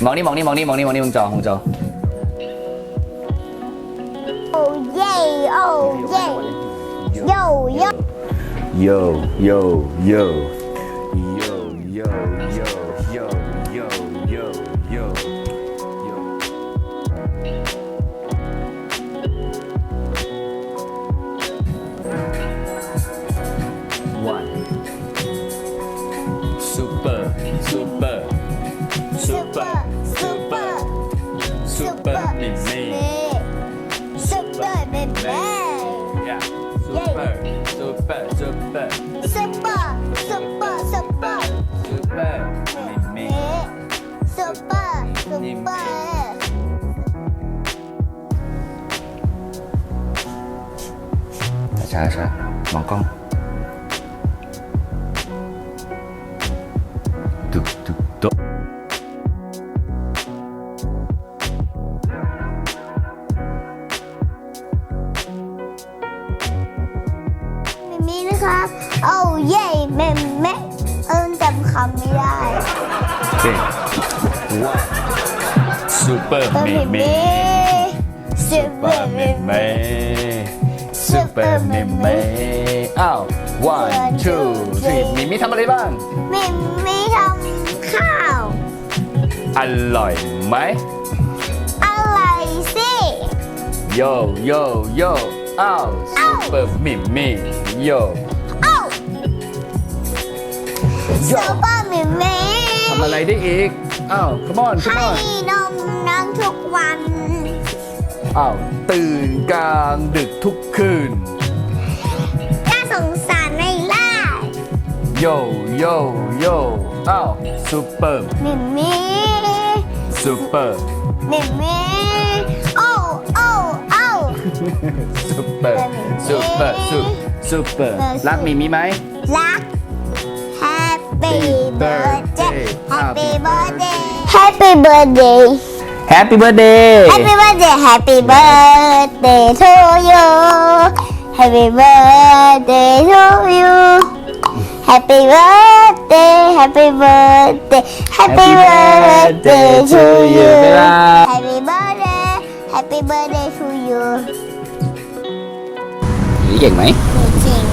먹니 먹니 먹니 먹니 먹니 홍정 홍정 오예 오예 요요 요요. ซุปเปอร์ช้าช้ามองกล้องตุกตุกตุมิมี่นะครับโอ้เย่เมมเมเอิ้นจำคำไม่ได้เด็กว้า ซูเปอร์เออมิมิมมี่มี่ซุปเปอซูเปอร์ร์มิมิมมี่มี่ซูเปอร์มิมมี่อ้าว one two three มิมมี่ทำอะไรบ้าง มิมี่ทำข้าว อร่อยไหมอะไรสิโยโยโยอ้าวซูเปอร์มิมมี่โยเอ้าโยซุปเปอร์มิมี่ทำ อะไรได้อีก อ้าว come on come ให้ on นมน้องทุกวัน อ้าว ตื่นกลางดึกทุกคืน น่าสงสารไม่ล่ะโยโยโยอ้าวซูเปอร์มิมี่ซูเปอร์มิมี่โอ้โอ้โอ้ ซูเปอร์ซูเปอร์ซูซูเปอร์รักมีมีไหมรัก Happy birthday Happy birthday Happy birthday แฮปปี้เบิร์ดเดย์ Happy birthday Happy birthday to you Happy birthday to you Happy birthday Happy birthday Happy birthday to you Happy birthday Happy birthday to you เก่งไหม เ